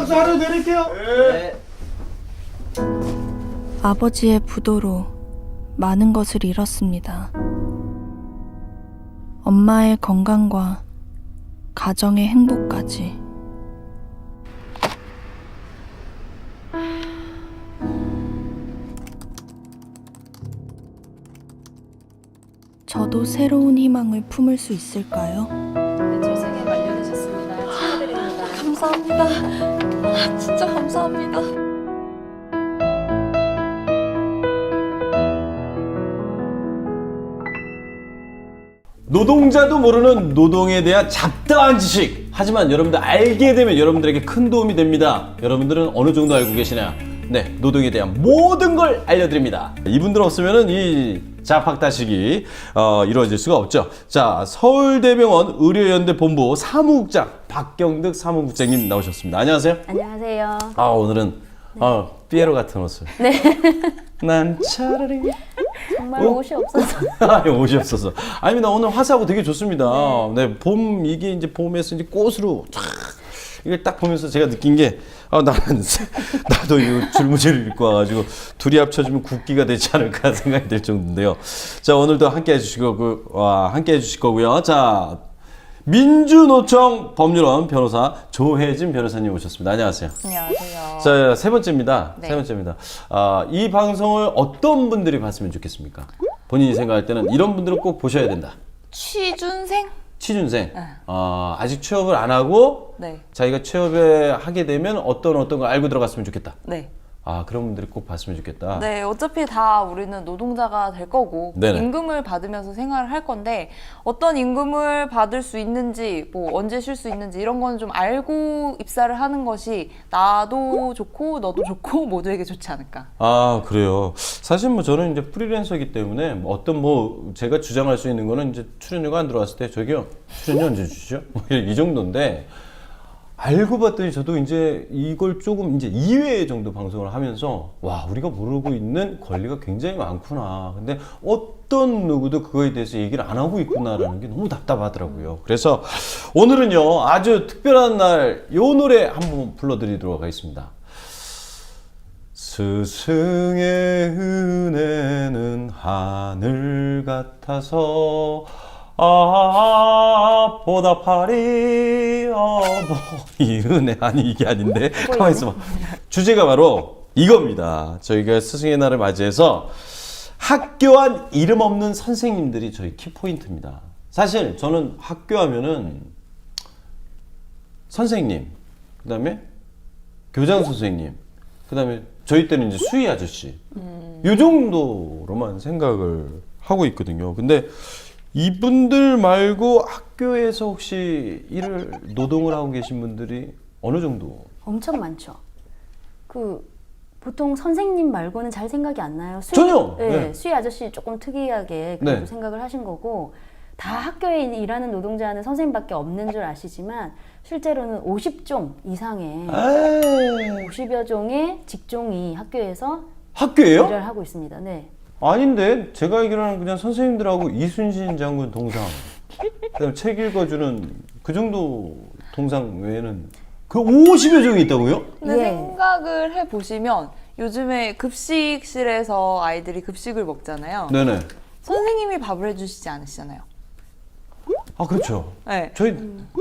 자, 박수 하나 내릴게요. 아버지의 부도로 많은 것을 잃었습니다. 엄마의 건강과 가정의 행복까지. 저도 새로운 희망을 품을 수 있을까요? 출생에 완료되셨습니다. 축하드립니다. 감사합니다. 아, 진짜 감사합니다. 노동자도 모르는 노동에 대한 잡다한 지식. 하지만 여러분들 알게 되면 여러분들에게 큰 도움이 됩니다. 여러분들은 어느 정도 알고 계시나요? 네, 노동에 대한 모든 걸 알려드립니다. 이분들 없으면 이 자팍다식이 어, 이루어질 수가 없죠. 자, 서울대병원 의료연대 본부 사무국장 박경득 사무국장님 나오셨습니다. 안녕하세요. 안녕하세요. 아 오늘은 어, 피에로 같은 옷을. 네. 난 차라리 정말 어? 옷이 없어서 아니, 옷이 없어서. 아니, 나 오늘 화사하고 되게 좋습니다. 네. 봄, 이게 이제 봄에서 이제 꽃으로 쫙. 이걸 딱 보면서 제가 느낀 게, 아, 나는, 나도 이 줄무늬를 입고 와가지고 둘이 합쳐지면 국기가 되지 않을까 생각이 들 정도인데요. 자, 오늘도 함께 해주실 거고, 와, 함께 해주실 거고요. 자, 민주노총 법률원 변호사 조혜진 변호사님 오셨습니다. 안녕하세요. 안녕하세요. 자, 세 번째입니다. 네. 세 번째입니다. 아, 이 방송을 어떤 분들이 봤으면 좋겠습니까? 본인이 생각할 때는 이런 분들은 꼭 보셔야 된다. 취준생? 취준생. 아, 아직 취업을 안 하고 네. 자기가 취업에 하게 되면 어떤 어떤 걸 알고 들어갔으면 좋겠다. 네. 아, 그런 분들이 꼭 봤으면 좋겠다. 네, 어차피 다 우리는 노동자가 될 거고 네네. 임금을 받으면서 생활을 할 건데 어떤 임금을 받을 수 있는지 뭐 언제 쉴 수 있는지 이런 거는 좀 알고 입사를 하는 것이 나도 좋고 너도 좋고 모두에게 좋지 않을까. 아 그래요. 사실 뭐 저는 이제 프리랜서이기 때문에 뭐 어떤 뭐 제가 주장할 수 있는 거는 이제 출연료가 안 들어왔을 때 저기요 출연료 언제 주시죠? 뭐이 정도인데 알고 봤더니 저도 이제 이걸 조금 이제 2회 정도 방송을 하면서 와 우리가 모르고 있는 권리가 굉장히 많구나. 근데 어떤 누구도 그거에 대해서 얘기를 안 하고 있구나라는 게 너무 답답하더라고요. 그래서 오늘은요 아주 특별한 날요 노래 한번 불러드리도록 하겠습니다. 스승의 은혜는 하늘 같아서 아 보답하리 어이 은혜 아니 이게 아닌데. 가만 있어봐. 주제가 바로 이겁니다. 저희가 스승의 날을 맞이해서 학교한 이름 없는 선생님들이 저희 키포인트입니다. 사실 저는 학교 하면은 선생님 그 다음에 교장 선생님, 그 다음에 저희 때는 이제 수희 아저씨, 요 정도로만 생각을 하고 있거든요. 근데 이분들 말고 학교에서 혹시 일을 노동을 하고 계신 분들이 어느 정도? 엄청 많죠. 그 보통 선생님 말고는 잘 생각이 안 나요. 수희, 전혀! 네, 네. 수희 아저씨 조금 특이하게 그래도 네. 생각을 하신 거고 다 학교에 일하는 노동자는 선생님밖에 없는 줄 아시지만 실제로는 50종 이상의 에이, 50여 종의 직종이 학교에서 학교예요? 일을 하고 있습니다. 네. 아닌데 제가 알기로는 그냥 선생님들하고 이순신 장군 동상, 그다음에 책 읽어주는 그 정도 동상 외에는 그 50여 종이 있다고요? 근데 예. 생각을 해 보시면 요즘에 급식실에서 아이들이 급식을 먹잖아요. 네네. 선생님이 밥을 해주시지 않으시잖아요. 아 그렇죠. 네. 저희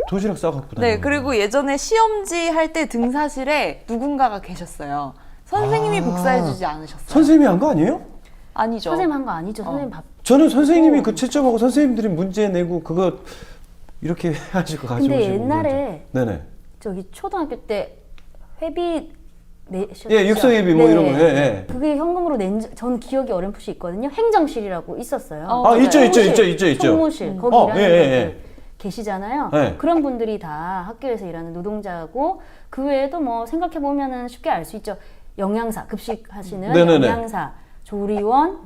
도시락 싸갖고 다녀요. 네, 그리고 예전에 시험지 할 때 등사실에 누군가가 계셨어요. 선생님이 아. 복사해주지 않으셨어요. 선생님이 한 거 아니에요? 아니죠. 선생님 한 거 아니죠. 선생님 밥. 저는 선생님이 그 채점하고 선생님들이 문제 내고 그거 이렇게 해가지고 가지고 근데 옛날에. 네네 저기 초등학교 때 회비 내셨죠? 예 육성예비 뭐 이런 거 예, 예. 그게 현금으로 낸, 적- 저는 기억이 어렴풋이 있거든요. 행정실이라고 있었어요. 어, 아 맞아요. 있죠 있죠 있죠 있죠 있죠 총무실 거기 어, 일하는 예, 예, 분들 예. 계시잖아요. 네. 그런 분들이 다 학교에서 일하는 노동자고 그 외에도 뭐 생각해 보면은 쉽게 알 수 있죠. 영양사 급식 하시는 네네네. 영양사 조리원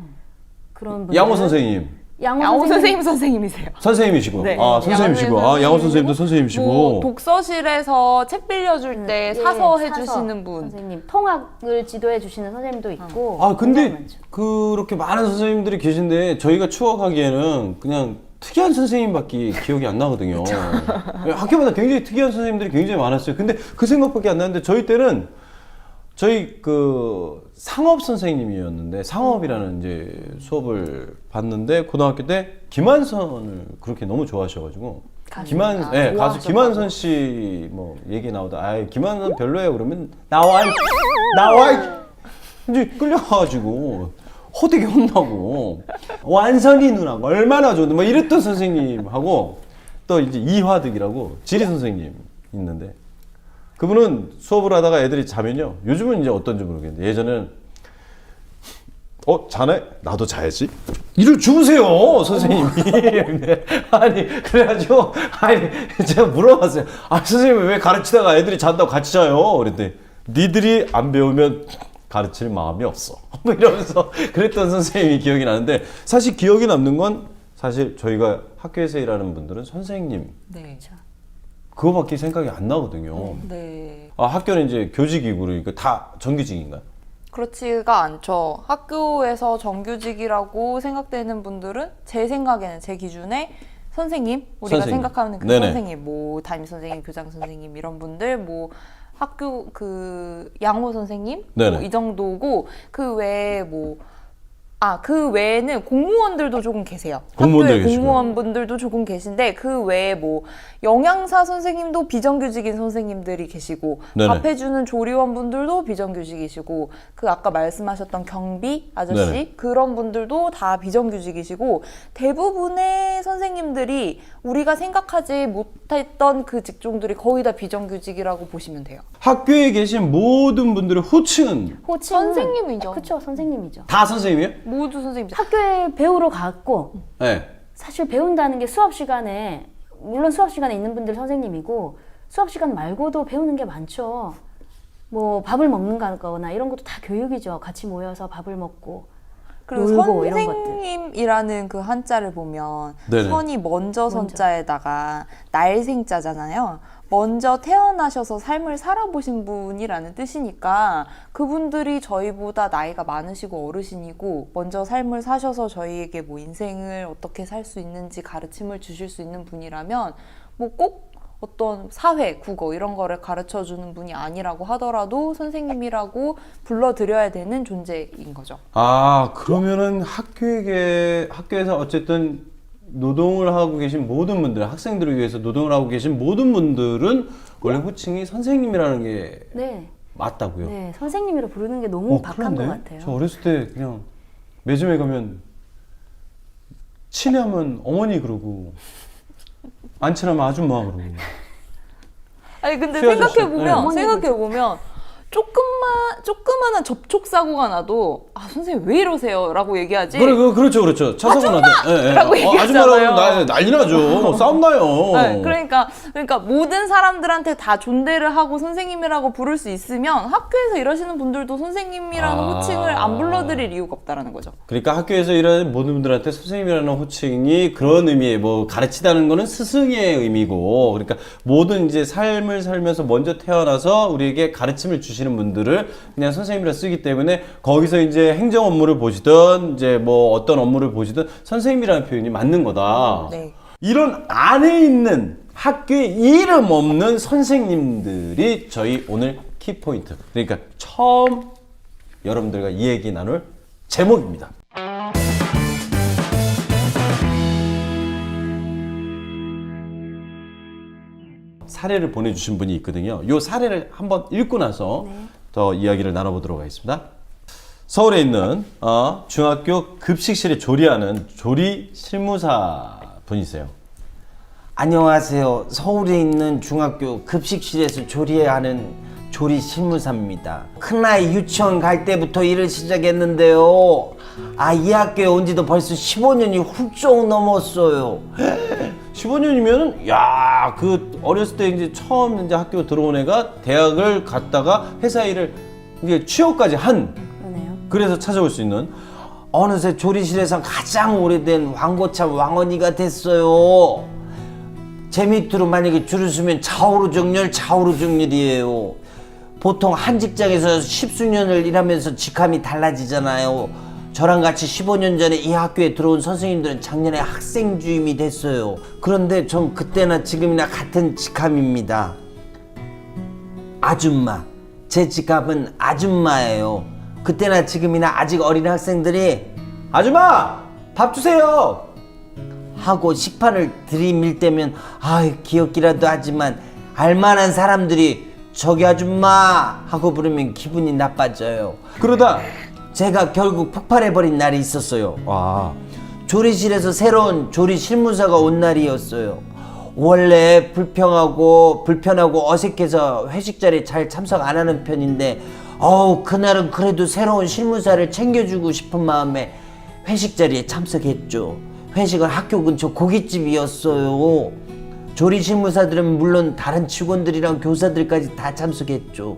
그런 분들 양호 선생님 양호, 양호 선생님 선생님 선생님이세요. 선생님이시고 네. 아 선생님이시고 아 양호 선생님도 선생님이시고 뭐 독서실에서 책 빌려줄 때 예, 사서 해주시는 분. 선생님 통학을 지도해 주시는 선생님도 있고 아 근데 굉장히 많죠. 그렇게 많은 선생님들이 계신데 저희가 추억하기에는 그냥 특이한 선생님밖에 기억이 안 나거든요. 학교마다 굉장히 특이한 선생님들이 굉장히 많았어요. 근데 그 생각밖에 안 나는데 저희 때는 저희 그 상업 선생님이었는데 상업이라는 이제 수업을 봤는데 고등학교 때 김한선을 그렇게 너무 좋아하셔가지고 가수. 김한 아, 예 가수 좋아하셨다고. 김한선 씨 뭐 얘기 나오다 아 김한선 별로예요 그러면 나와 이 나와 이 이제 끌려가가지고 호되게 혼나고 완선이 누나가 얼마나 좋은데 뭐 이랬던 선생님하고 또 이제 이화득이라고 지리 선생님 있는데 그분은 수업을 하다가 애들이 자면요. 요즘은 이제 어떤지 모르겠는데 예전에는 어 자네? 나도 자야지. 이를 주무세요 선생님이. 근데 아니 그래가지고 아니 제가 물어봤어요 아 선생님 왜 가르치다가 애들이 잔다고 같이 자요? 그랬더니 니들이 안 배우면 가르칠 마음이 없어. 뭐 이러면서 그랬던 선생님이 기억이 나는데 사실 기억이 남는 건 사실 저희가 학교에서 일하는 분들은 선생님. 네. 그거밖에 생각이 안 나거든요 네. 아 학교는 이제 교직이고 그러니까 다 정규직인가요? 그렇지가 않죠. 학교에서 정규직이라고 생각되는 분들은 제 생각에는 제 기준에 선생님 우리가 선생님. 생각하는 그 네네. 선생님 뭐 담임 선생님, 교장 선생님 이런 분들 뭐 학교 그 양호 선생님 네네. 뭐이 정도고 그 외에 뭐 아, 그 외에는 공무원들도 조금 계세요. 공무원들 학교에 계시고요. 공무원분들도 조금 계신데 그 외에 뭐 영양사 선생님도 비정규직인 선생님들이 계시고 네네. 밥 해주는 조리원분들도 비정규직이시고 그 아까 말씀하셨던 경비 아저씨 네네. 그런 분들도 다 비정규직이시고 대부분의 선생님들이 우리가 생각하지 못했던 그 직종들이 거의 다 비정규직이라고 보시면 돼요. 학교에 계신 모든 분들의 호칭은 호칭 선생님이죠. 그렇죠, 선생님이죠. 다 선생님이에요? 모두 선생님이죠. 학교에 배우러 갔고 네. 사실 배운다는 게 수업 시간에 물론 수업 시간에 있는 분들 선생님이고 수업 시간 말고도 배우는 게 많죠. 뭐 밥을 먹는 거나 이런 것도 다 교육이죠. 같이 모여서 밥을 먹고 그리고 놀고 이런 것들. 선생님이라는 그 한자를 보면 네네. 선이 먼저 선자에다가 날생자잖아요. 먼저 태어나셔서 삶을 살아보신 분이라는 뜻이니까 그분들이 저희보다 나이가 많으시고 어르신이고 먼저 삶을 사셔서 저희에게 뭐 인생을 어떻게 살 수 있는지 가르침을 주실 수 있는 분이라면 뭐꼭 어떤 사회, 국어 이런 거를 가르쳐 주는 분이 아니라고 하더라도 선생님이라고 불러드려야 되는 존재인 거죠. 아 그러면은 학교에 학교에서 어쨌든 노동을 하고 계신 모든 분들 학생들을 위해서 노동을 하고 계신 모든 분들은 원래 호칭이 선생님이라는 게 네, 맞다고요. 네 선생님이라 부르는 게 너무 박한 것 같아요. 저 어렸을 때 그냥 매점에 가면 친하면 어머니 그러고 안 친하면 아줌마 그러고. 아니 근데 수혜 아저씨. 생각해 보면 네. 생각해 보면 조금만 조그만한 접촉 사고가 나도 아 선생님 왜 이러세요라고 얘기하지. 그래, 그, 그렇죠, 그렇죠. 차서분한테 예, 예. 라고 얘기하잖아요. 아줌마라고 난리 나죠. 싸움 나요. 네, 그러니까 그러니까 모든 사람들한테 다 존대를 하고 선생님이라고 부를 수 있으면 학교에서 일하시는 분들도 선생님이라는 아. 호칭을 안 불러드릴 이유가 없다라는 거죠. 그러니까 학교에서 일하는 모든 분들한테 선생님이라는 호칭이 그런 의미에 뭐 가르치다는 거는 스승의 의미고 그러니까 모든 이제 삶을 살면서 먼저 태어나서 우리에게 가르침을 주시 는 분들을 그냥 선생님이라 쓰기 때문에 거기서 이제 행정 업무를 보시든 이제 뭐 어떤 업무를 보시든 선생님이라는 표현이 맞는 거다. 네. 이런 안에 있는 학교에 이름 없는 선생님들이 저희 오늘 키포인트. 그러니까 처음 여러분들과 이 얘기 나눌 제목입니다. 사례를 보내주신 분이 있거든요. 이 사례를 한번 읽고 나서 더 이야기를 나눠보도록 하겠습니다. 서울에 있는 어, 중학교 급식실에 조리하는 조리 실무사 분이세요. 안녕하세요. 서울에 있는 중학교 급식실에서 조리해야 하는 조리 실무사입니다. 큰아이 유치원 갈 때부터 일을 시작했는데요. 아, 이 학교에 온 지도 벌써 15년이 훌쩍 넘었어요. 15년이면은 야, 그 어렸을 때 이제 처음 이제 학교 들어온 애가 대학을 갔다가 회사 일을 이제 취업까지 한 그러네요. 그래서 찾아올 수 있는 어느새 조리실에서 가장 오래된 왕고참 왕언니가 됐어요. 제 밑으로 만약에 줄을 서면 좌우로 정렬, 좌우로 정렬이에요. 보통 한 직장에서 십수년을 일하면서 직함이 달라지잖아요. 저랑 같이 15년 전에 이 학교에 들어온 선생님들은 작년에 학생 주임이 됐어요. 그런데 전 그때나 지금이나 같은 직함입니다. 아줌마. 제 직함은 아줌마예요. 그때나 지금이나 아직 어린 학생들이 아줌마 밥 주세요 하고 식판을 들이밀 때면 아이 기억기라도 하지만 알만한 사람들이 저기 아줌마 하고 부르면 기분이 나빠져요. 그러다 제가 결국 폭발해버린 날이 있었어요. 와 조리실에서 새로운 조리 실무사가 온 날이었어요. 원래 불평하고 불편하고 어색해서 회식 자리에 잘 참석 안 하는 편인데 어우 그날은 그래도 새로운 실무사를 챙겨주고 싶은 마음에 회식 자리에 참석했죠. 회식은 학교 근처 고깃집이었어요. 조리 실무사들은 물론 다른 직원들이랑 교사들까지 다 참석했죠.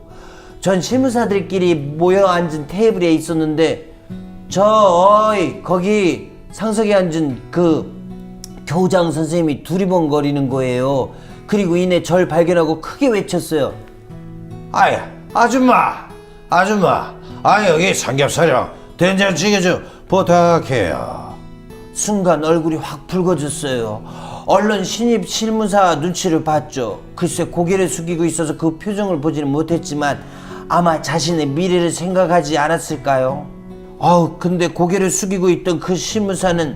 전 실무사들끼리 모여 앉은 테이블에 있었는데 저 어이 거기 상석에 앉은 그 교장 선생님이 두리번거리는 거예요. 그리고 이내 절 발견하고 크게 외쳤어요. 아이 아줌마 아줌마 아 여기 삼겹살이랑 된장찌개 좀 부탁해요 순간 얼굴이 확 붉어졌어요. 얼른 신입 실무사 눈치를 봤죠. 글쎄 고개를 숙이고 있어서 그 표정을 보지는 못했지만 아마 자신의 미래를 생각하지 않았을까요? 아우 근데 고개를 숙이고 있던 그 실무사는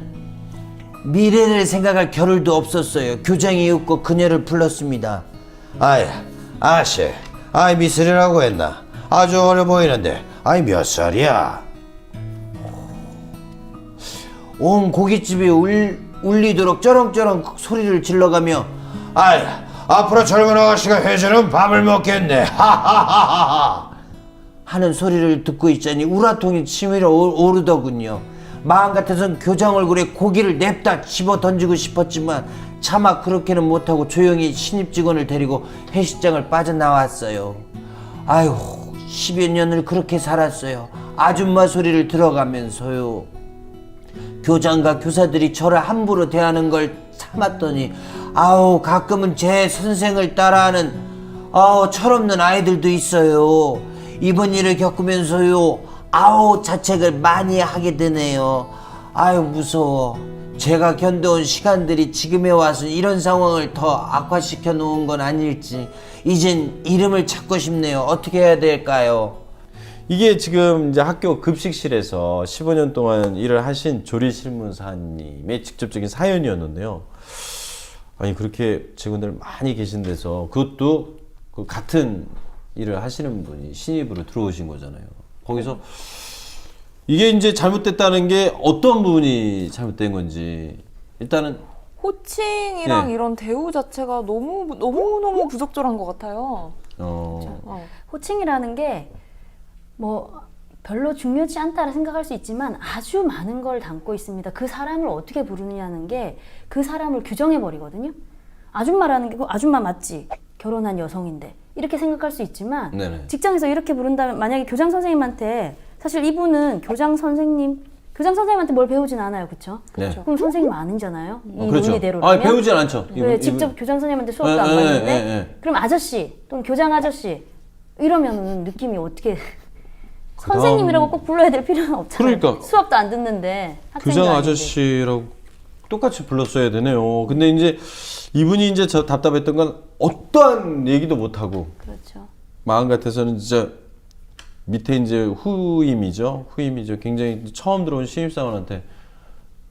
미래를 생각할 겨를도 없었어요. 교장이 웃고 그녀를 불렀습니다. 아이 아씨 아이 미술이라고 했나 아주 어려 보이는데 아이 몇 살이야 온 고깃집이 울, 울리도록 쩌렁쩌렁 소리를 질러가며 아이 앞으로 젊은 아가씨가 해주는 밥을 먹겠네 하는 소리를 듣고 있자니 우라통이 치밀어 오- 오르더군요. 마음 같아선 교장 얼굴에 고기를 냅다 집어 던지고 싶었지만 차마 그렇게는 못하고 조용히 신입 직원을 데리고 회식장을 빠져나왔어요. 아유, 10여 년을 그렇게 살았어요. 아줌마 소리를 들어가면서요. 교장과 교사들이 저를 함부로 대하는 걸 참았더니 아우 가끔은 제 선생을 따라하는 아우 철없는 아이들도 있어요. 이번 일을 겪으면서요 아우 자책을 많이 하게 되네요. 아유 무서워. 제가 견뎌온 시간들이 지금에 와서 이런 상황을 더 악화시켜 놓은 건 아닐지 이젠 이름을 찾고 싶네요. 어떻게 해야 될까요? 이게 지금 이제 학교 급식실에서 15년 동안 일을 하신 조리 실무사님의 직접적인 사연이었는데요. 아니 그렇게 직원들 많이 계신 데서 그것도 그 같은 일을 하시는 분이 신입으로 들어오신 거잖아요. 거기서 이게 이제 잘못됐다는 게 어떤 부분이 잘못된 건지 일단은 호칭이랑 네. 이런 대우 자체가 너무 너무 너무 부적절한 것 같아요. 어, 어. 호칭이라는 게 뭐 별로 중요치 않다라 생각할 수 있지만 아주 많은 걸 담고 있습니다. 그 사람을 어떻게 부르느냐는 게 그 사람을 규정해 버리거든요. 아줌마라는 게그 아줌마 맞지? 결혼한 여성인데 이렇게 생각할 수 있지만 네네. 직장에서 이렇게 부른다면 만약에 교장 선생님한테 사실 이분은 교장 선생님 교장 선생님한테 뭘 배우진 않아요, 그렇죠? 네. 그럼 선생님 아니잖아요. 이 어, 그렇죠. 논리대로라면. 아 배우진 않죠. 왜 이분- 직접 이분- 교장 선생님한테 수업도 예, 안 예, 받는데 예, 예. 그럼 아저씨 또는 교장 아저씨 이러면은 느낌이 어떻게 선생님이라고 꼭 불러야 될 필요는 없잖아요. 그러니까. 수업도 안 듣는데 학생도 교장 아닌데. 아저씨라고 똑같이 불렀어야 되네요. 근데 이제 이분이 이제 저 답답했던 건 어떠한 얘기도 못 하고 그렇죠. 마음 같아서는 진짜 밑에 이제 후임이죠. 후임이죠. 굉장히 처음 들어온 신입사원한테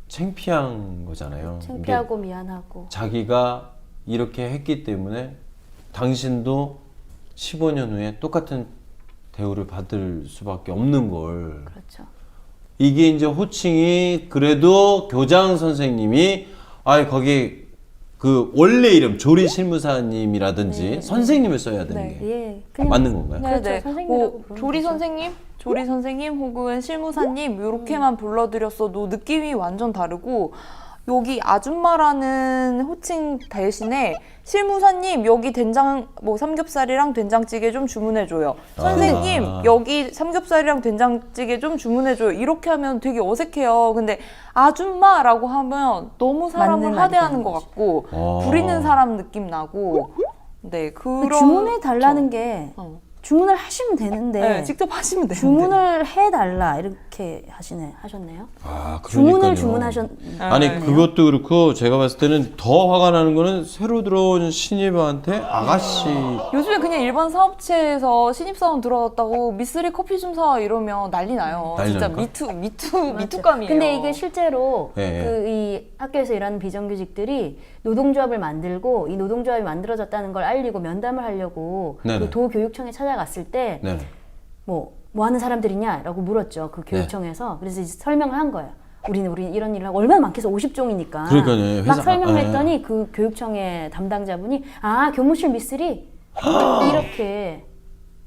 창피한 거잖아요. 창피하고 미안하고 자기가 이렇게 했기 때문에 당신도 15년 후에 똑같은 대우를 받을 수밖에 없는 걸 그렇죠. 이게 이제 호칭이 그래도 교장 선생님이 아 거기 그 원래 이름 조리 실무사님이라든지 선생님을 써야 되는 네. 게 예, 그냥 맞는 건가요? 그렇죠. 네네. 선생님이라고 뭐 부르면 조리 되죠. 선생님, 조리 선생님 혹은 실무사님 이렇게만 불러드렸어도 느낌이 완전 다르고 여기 아줌마라는 호칭 대신에 실무사님 여기 된장 뭐 삼겹살이랑 된장찌개 좀 주문해줘요. 선생님 아. 여기 삼겹살이랑 된장찌개 좀 주문해줘요. 이렇게 하면 되게 어색해요. 근데 아줌마라고 하면 너무 사람을 맞는 하대하는 말이 것 같고 어. 부리는 사람 느낌 나고 네그 그런 주문해 달라는 게 어. 주문을 하시면 되는데 네, 직접 하시면 돼요. 주문을 해달라 이렇게 하시네 하셨네요. 아, 주문을 그러니까요. 주문하셨. 아니 네. 그것도 그렇고 제가 봤을 때는 더 화가 나는 거는 새로 들어온 신입한테 아가씨 요즘에 그냥 일반 사업체에서 신입사원 들어왔다고 미쓰리 커피 좀 사 이러면 난리 나요. 난리 진짜? 미투 미투. 미투감이에요. 근데 이게 실제로 예, 예. 그 이 학교에서 일하는 비정규직들이 노동조합을 만들고 이 노동조합이 만들어졌다는 걸 알리고 면담을 하려고 네네. 그 도교육청에 찾아 갔을 때 네. 뭐, 뭐 하는 사람들이냐라고 물었죠. 그 네. 교육청에서. 그래서 이제 설명을 한 거예요. 우리는 우리 이런 일을 하고 얼마나 많겠어. 50종이니까. 그러니까요. 막 회사- 설명을 아, 했더니 그 교육청의 담당자분이 아, 교무실 미쓰리 이렇게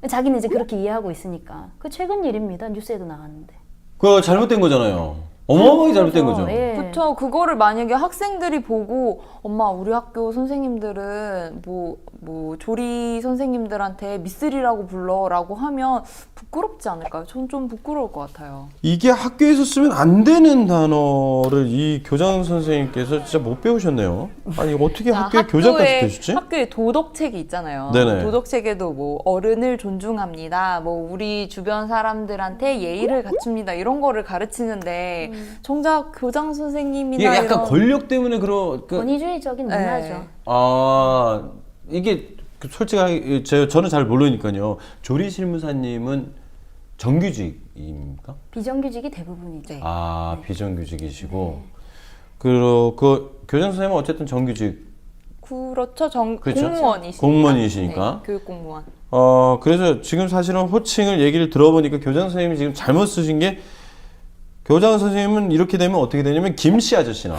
자기는 이제 그렇게 이해하고 있으니까. 그 최근 일입니다. 뉴스에도 나왔는데. 그거 잘못된 거잖아요. 어마어마하게 잘못된 거죠. 예. 그렇죠. 그거를 만약에 학생들이 보고 엄마 우리 학교 선생님들은 뭐 뭐 조리 선생님들한테 미쓰리라고 불러라고 하면 부끄럽지 않을까요? 전 좀 부끄러울 것 같아요. 이게 학교에서 쓰면 안 되는 단어를 이 교장 선생님께서 진짜 못 배우셨네요. 아니 어떻게 아, 학교에 교장까지 되셨지? 학교에 도덕책이 있잖아요. 네네. 도덕책에도 뭐 어른을 존중합니다. 뭐 우리 주변 사람들한테 예의를 갖춥니다. 이런 거를 가르치는데 정작 교장 이게 선생님이나 약간 이런 권력 때문에 그런 그, 권위주의적인 네. 문화죠. 아 이게 그 솔직하게 제 저는 잘 모르니까요. 조리 실무사님은 정규직입니까? 비정규직이 대부분이죠. 네. 아 비정규직이시고 그리고 그 교장 선생님은 어쨌든 정규직. 그렇죠. 정, 그렇죠. 공무원이시니까. 공무원이시니까. 네, 교육 공무원. 어 그래서 지금 사실은 호칭을 얘기를 들어보니까 교장 선생님이 지금 잘못 쓰신 게 교장 선생님은 이렇게 되면 어떻게 되냐면 김씨 아저씨나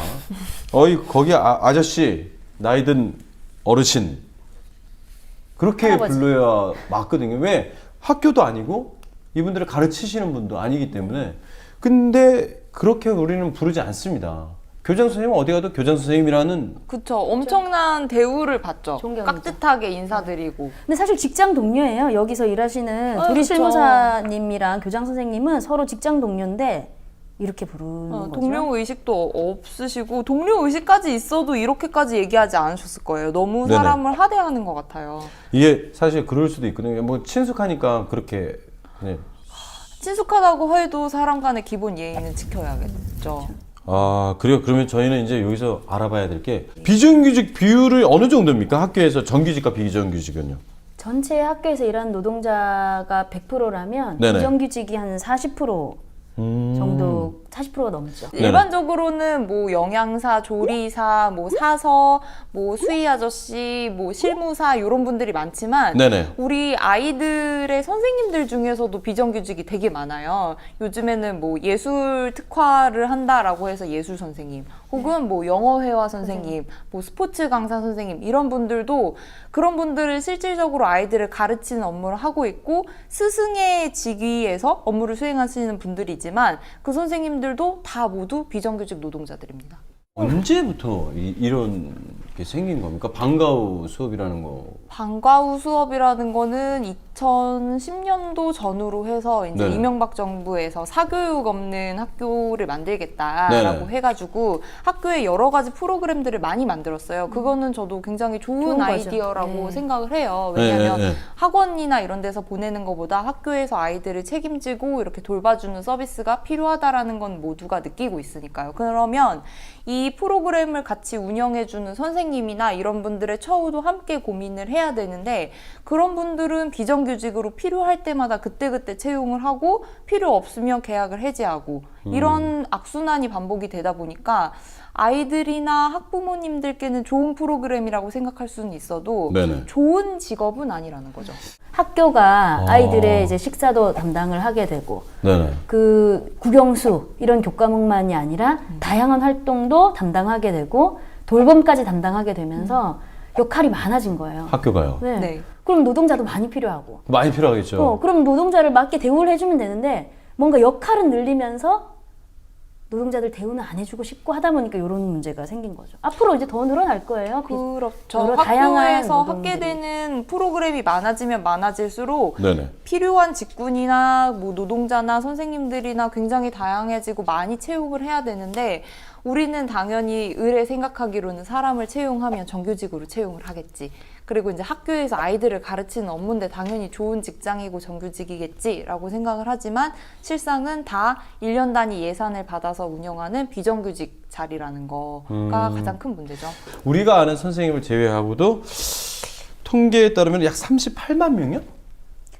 어이 거기 아, 아저씨 나이든 어르신 그렇게 할아버지. 불러야 맞거든요. 왜 학교도 아니고 이분들을 가르치시는 분도 아니기 때문에 근데 그렇게 우리는 부르지 않습니다. 교장 선생님은 어디 가도 교장 선생님이라는 그쵸. 엄청난 대우를 받죠. 존경이죠. 깍듯하게 인사드리고. 근데 사실 직장 동료예요. 여기서 일하시는 아, 조리 그쵸. 실무사님이랑 교장 선생님은 서로 직장 동료인데 이렇게 부르는 어, 거죠. 동료 의식도 없으시고 동료 의식까지 있어도 이렇게까지 얘기하지 않으셨을 거예요. 너무 네네. 사람을 하대하는 것 같아요. 이게 사실 그럴 수도 있거든요. 뭐 친숙하니까 그렇게 네. 친숙하다고 해도 사람 간의 기본 예의는 지켜야겠죠. 아 그래요. 그러면 저희는 이제 여기서 알아봐야 될 게 비정규직 비율이 어느 정도입니까? 학교에서 정규직과 비정규직은요. 전체 학교에서 일하는 노동자가 100%라면 네네. 비정규직이 한 40% 음. 정도 40%가 넘죠. 네네. 일반적으로는 뭐 영양사, 조리사, 뭐 사서, 뭐 수의 아저씨, 뭐 실무사 이런 분들이 많지만 네네. 우리 아이들의 선생님들 중에서도 비정규직이 되게 많아요. 요즘에는 뭐 예술 특화를 한다라고 해서 예술 선생님, 혹은 뭐 영어 회화 선생님, 뭐 스포츠 강사 선생님 이런 분들도 그런 분들을 실질적으로 아이들을 가르치는 업무를 하고 있고 스승의 직위에서 업무를 수행하시는 분들이지만 그 선생님들 도 다 모두 비정규직 노동자들입니다. 언제부터 이, 런 게 생긴 겁니까? 방과후 수업이라는 거. 방과후 수업이라는 거는 2010년도 전후로 해서 이제 네네. 이명박 정부에서 사교육 없는 학교를 만들겠다라고 네네. 해가지고 학교에 여러 가지 프로그램들을 많이 만들었어요. 그거는 저도 굉장히 좋은, 좋은. 아이디어라고 네. 생각을 해요. 네, 왜냐하면 네, 네. 학원이나 이런 데서 보내는 것보다 학교에서 아이들을 책임지고 이렇게 돌봐주는 서비스가 필요하다라는 건 모두가 느끼고 있으니까요. 그러면 이 프로그램을 같이 운영해주는 선생님이나 이런 분들의 처우도 함께 고민을 해야 되는데 그런 분들은 비정규직으로 필요할 때마다 그때그때 채용을 하고 필요 없으면 계약을 해지하고 이런 악순환이 반복이 되다 보니까 아이들이나 학부모님들께는 좋은 프로그램이라고 생각할 수는 있어도 네네. 좋은 직업은 아니라는 거죠. 학교가 아. 아이들의 이제 식사도 담당을 하게 되고 네네. 그 국영수 이런 교과목만이 아니라 다양한 활동도 담당하게 되고 돌봄까지 담당하게 되면서 역할이 많아진 거예요. 학교가요. 네. 네. 그럼 노동자도 많이 필요하고. 많이 필요하겠죠. 어, 그럼 노동자를 맞게 대우를 해주면 되는데 뭔가 역할은 늘리면서 노동자들 대우는 안 해주고 싶고 하다 보니까 이런 문제가 생긴 거죠. 앞으로 이제 더 늘어날 거예요. 비- 그렇죠. 여러 다양한 학교에서 노동들이. 하게 되는 프로그램이 많아지면 많아질수록 네네. 필요한 직군이나 뭐 노동자나 선생님들이나 굉장히 다양해지고 많이 채용을 해야 되는데 우리는 당연히 의뢰 생각하기로는 사람을 채용하면 정규직으로 채용을 하겠지. 그리고 이제 학교에서 아이들을 가르치는 업무인데 당연히 좋은 직장이고 정규직이겠지라고 생각을 하지만 실상은 다 1년 단위 예산을 받아서 운영하는 비정규직 자리라는 거가 가장 큰 문제죠. 우리가 아는 선생님을 제외하고도 통계에 따르면 약 38만 명이요?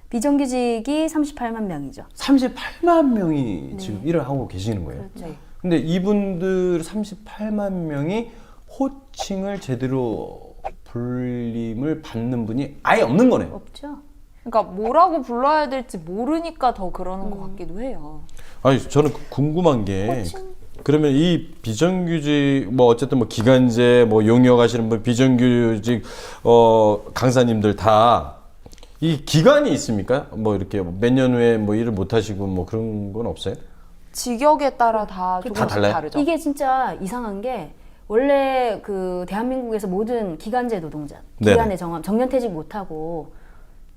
비정규직이 38만 명이죠. 38만 명이 지금 일을 하고 계시는 거예요. 네. 근데 이분들 38만 명이 호칭을 제대로 불림을 받는 분이 아예 없는 거네요. 없죠. 그러니까 뭐라고 불러야 될지 모르니까 더 그러는 것 같기도 해요. 아니 저는 궁금한 게 그러면 이 비정규직 뭐 어쨌든 뭐 기간제 뭐 용역 하시는 분 비정규직 어 강사님들 다 이 기간이 있습니까? 뭐 이렇게 몇 년 후에 뭐 일을 못 하시고 뭐 그런 건 없어요? 직역에 따라 다 조금씩 달라요? 다르죠. 이게 진짜 이상한 게 원래 그 대한민국에서 모든 기간제 노동자 네네. 기간에 정함 정년퇴직 못하고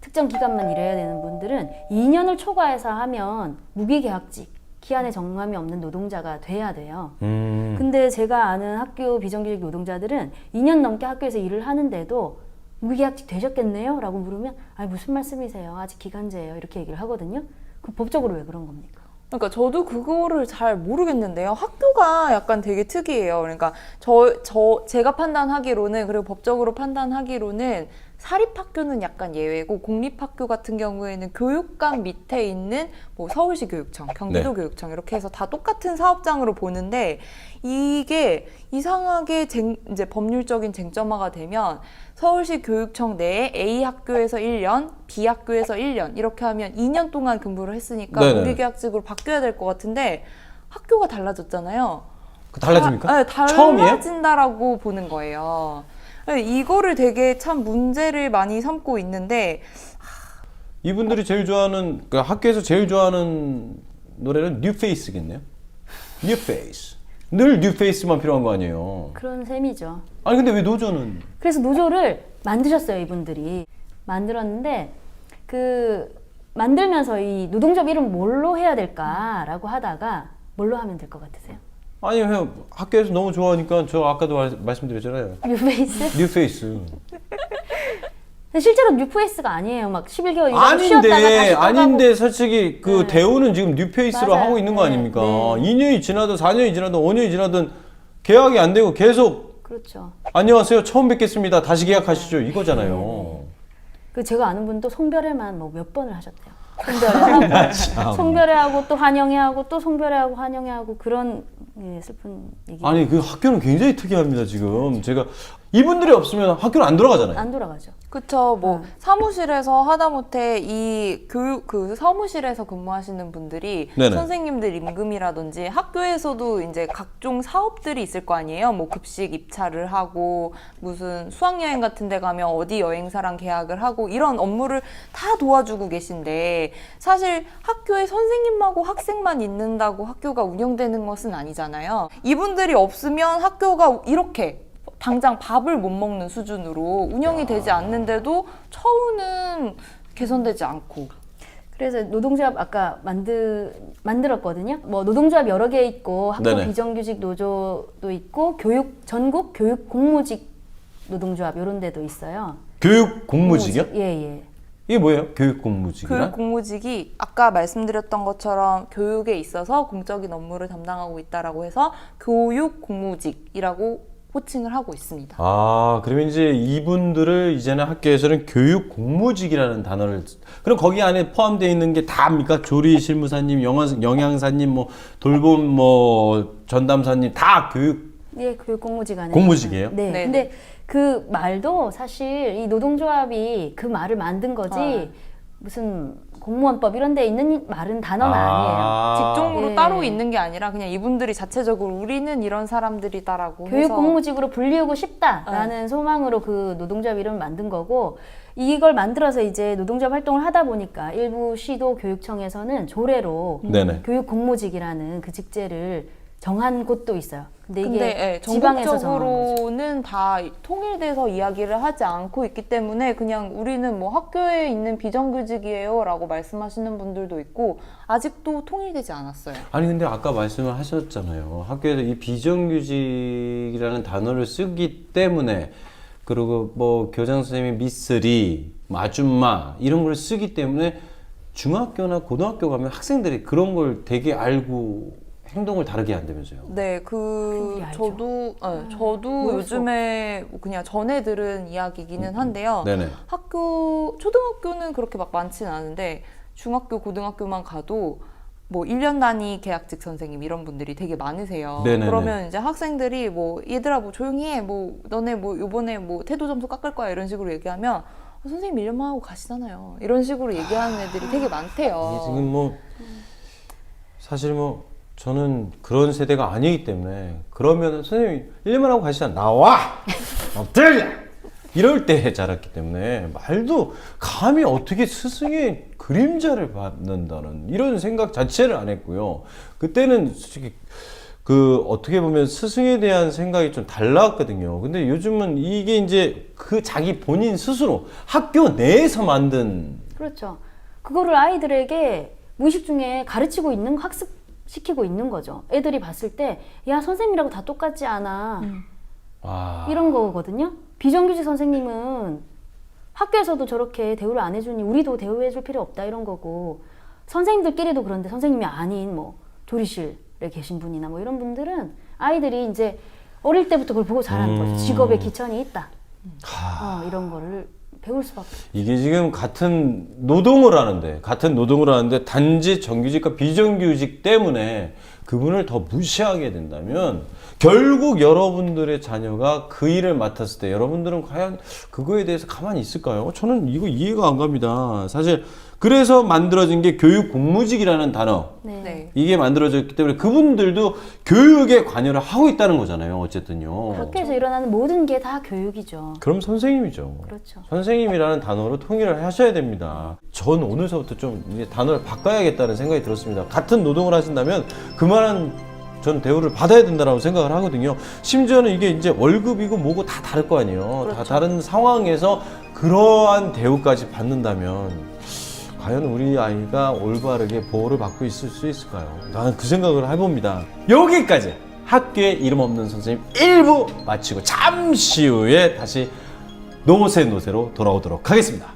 특정 기간만 일해야 되는 분들은 2년을 초과해서 하면 무기계약직 기한에 정함이 없는 노동자가 돼야 돼요. 음. 근데 제가 아는 학교 비정규직 노동자들은 2년 넘게 학교에서 일을 하는데도 무기계약직 되셨겠네요? 라고 물으면 아니 무슨 말씀이세요? 아직 기간제예요. 이렇게 얘기를 하거든요. 그 법적으로 왜 그런 겁니까? 그러니까 저도 그거를 잘 모르겠는데요. 학교가 약간 되게 특이해요. 그러니까 저, 저, 제가 판단하기로는, 그리고 법적으로 판단하기로는 사립학교는 약간 예외고, 공립학교 같은 경우에는 교육감 밑에 있는 뭐 서울시 교육청, 경기도 네. 교육청, 이렇게 해서 다 똑같은 사업장으로 보는데, 이게 이상하게 쟁, 이제 법률적인 쟁점화가 되면 서울시 교육청 내에 A 학교에서 1년, B 학교에서 1년 이렇게 하면 2년 동안 근무를 했으니까 네네. 무기계약직으로 바뀌어야 될 것 같은데 학교가 달라졌잖아요. 그 달라집니까? 아, 네, 처음이에요? 달라진다라고 보는 거예요. 네, 이거를 되게 참 문제를 많이 삼고 있는데 이분들이 제일 좋아하는 그 학교에서 제일 좋아하는 노래는 뉴페이스겠네요. 뉴페이스. 늘 뉴페이스만 필요한 거 아니에요. 그런 셈이죠. 아니 근데 왜 노조는 그래서 노조를 만드셨어요, 이분들이. 만들었는데 그 만들면서 이 노동조합 이름 뭘로 해야 될까라고 하다가 뭘로 하면 될 것 같으세요? 아니 형 학교에서 너무 좋아하니까 저 아까도 말, 말씀드렸잖아요. 뉴페이스? 뉴페이스. 근데 실제로 뉴페이스가 아니에요. 막 11개월 이상 쉬었다가 다시 아닌데 또 아닌데 솔직히 그 네. 대우는 지금 뉴페이스로 맞아요. 하고 있는 거 네, 아닙니까? 네. 2년이 지나든 4년이 지나든 5년이 지나든 계약이 안 되고 계속 가고. 그렇죠. 안녕하세요 처음 뵙겠습니다 다시 계약하시죠 이거잖아요. 그 제가 아는 분도 송별회만 뭐 몇 번을 하셨대요. 송별회하고 송별회하고 또 환영회하고 또 송별회하고 환영회하고 그런 예, 슬픈 얘기. 아니 그 학교는 굉장히 특이합니다 지금 제가 이분들이 없으면 학교는 안 돌아가잖아요. 안 돌아가죠. 그쵸 뭐 음. 사무실에서 하다못해 이 교육 그 사무실에서 근무하시는 분들이 네네. 선생님들 임금이라든지 학교에서도 이제 각종 사업들이 있을 거 아니에요 뭐 급식 입찰을 하고 무슨 수학여행 같은 데 가면 어디 여행사랑 계약을 하고 이런 업무를 다 도와주고 계신데 사실 학교에 선생님하고 학생만 있는다고 학교가 운영되는 것은 아니잖아요 이분들이 없으면 학교가 이렇게 당장 밥을 못 먹는 수준으로 운영이 되지 않는데도 처우는 개선되지 않고 그래서 노동조합 아까 만드 만들었거든요. 뭐 노동조합 여러 개 있고 학교 네네. 비정규직 노조도 있고 교육 전국 교육 공무직 노동조합 이런 데도 있어요. 교육 공무직이요? 예, 예. 이게 뭐예요? 교육 공무직이란? 교육 공무직이 아까 말씀드렸던 것처럼 교육에 있어서 공적인 업무를 담당하고 있다라고 해서 교육 공무직이라고 호칭을 하고 있습니다. 아, 그러면 이제 이분들을 이제는 학교에서는 교육 공무직이라는 단어를 쓰- 그럼 거기 안에 포함되어 있는 게 다입니까? 조리 실무사님, 영양, 영양사님, 뭐 돌봄 뭐 전담사님 다 교육 예, 교육 공무직 안에 공무직이에요? 네. 네, 근데 그 말도 사실 이 노동조합이 그 말을 만든 거지 아. 무슨 공무원법 이런 데 있는 말은 단어는 아니에요. 아. 직종으로 예. 따로 있는 게 아니라 그냥 이분들이 자체적으로 우리는 이런 사람들이다라고 교육 해서 공무직으로 불리우고 싶다라는 소망으로 그 노동조합 이름을 만든 거고 이걸 만들어서 이제 노동조합 활동을 하다 보니까 일부 시도 교육청에서는 조례로 네네. 교육 공무직이라는 그 직제를 정한 곳도 있어요. 근데 이게 근데 예, 지방에서 정한 거죠. 전국적으로는 다 통일돼서 이야기를 하지 않고 있기 때문에 그냥 우리는 뭐 학교에 있는 비정규직이에요라고 말씀하시는 분들도 있고 아직도 통일되지 않았어요. 아니 근데 아까 말씀을 하셨잖아요. 학교에서 이 비정규직이라는 단어를 쓰기 때문에 그리고 뭐 교장 선생님이 미쓰리, 뭐 아줌마 이런 걸 쓰기 때문에 중학교나 고등학교 가면 학생들이 그런 걸 되게 알고 행동을 다르게 한다면서요. 네, 그 큰일이 알죠. 저도 네, 저도 수 요즘에 뭐 그냥 전에 들은 이야기기는 한데요. 네네. 학교 초등학교는 그렇게 막 많지는 않은데 중학교 고등학교만 가도 뭐 1년 단위 계약직 선생님 이런 분들이 되게 많으세요. 네네네. 그러면 이제 학생들이 뭐 얘들아 뭐 조용히 해. 뭐 너네 뭐 요번에 뭐 태도 점수 깎을 거야 이런 식으로 얘기하면 어, 선생님 1년만 하고 가시잖아요. 이런 식으로 얘기하는 애들이 되게 많대요. 이게 지금 뭐 사실 뭐 저는 그런 세대가 아니기 때문에 그러면 선생님이 1년 하고 가시잖아. 나와! 어때 이럴 때 자랐기 때문에 말도 감히 어떻게 스승의 그림자를 받는다는 이런 생각 자체를 안 했고요. 그때는 솔직히 그 어떻게 보면 스승에 대한 생각이 좀 달랐거든요. 근데 요즘은 이게 이제 그 자기 본인 스스로 학교 내에서 만든 그렇죠. 그거를 아이들에게 무의식 중에 가르치고 있는 학습 시키고 있는 거죠. 애들이 봤을 때 야 선생님이라고 다 똑같지 않아 와 이런 거거든요. 비정규직 선생님은 학교에서도 저렇게 대우를 안 해주니 우리도 대우해줄 필요 없다 이런 거고 선생님들끼리도 그런데 선생님이 아닌 뭐 조리실에 계신 분이나 뭐 이런 분들은 아이들이 이제 어릴 때부터 그걸 보고 자라는 거죠. 직업에 기천이 있다. 어, 이런 거를 배울 수밖에. 이게 지금 같은 노동을 하는데 같은 노동을 하는데 단지 정규직과 비정규직 때문에 그분을 더 무시하게 된다면 결국 여러분들의 자녀가 그 일을 맡았을 때 여러분들은 과연 그거에 대해서 가만히 있을까요? 저는 이거 이해가 안 갑니다. 사실 그래서 만들어진 게 교육 공무직이라는 단어. 네. 네. 이게 만들어졌기 때문에 그분들도 교육에 관여를 하고 있다는 거잖아요. 어쨌든요. 학교에서 일어나는 모든 게 다 교육이죠. 그럼 선생님이죠. 그렇죠. 선생님이라는 단어로 통일을 하셔야 됩니다. 전 오늘서부터 좀 이제 단어를 바꿔야겠다는 생각이 들었습니다. 같은 노동을 하신다면 그만한 전 대우를 받아야 된다고 생각을 하거든요. 심지어는 이게 이제 월급이고 뭐고 다 다를 거 아니에요. 다 다른 상황에서 그러한 대우까지 받는다면 과연 우리 아이가 올바르게 보호를 받고 있을 수 있을까요? 나는 그 생각을 해봅니다. 여기까지 학교에 이름 없는 선생님 1부 마치고 잠시 후에 다시 노세 노세로 돌아오도록 하겠습니다.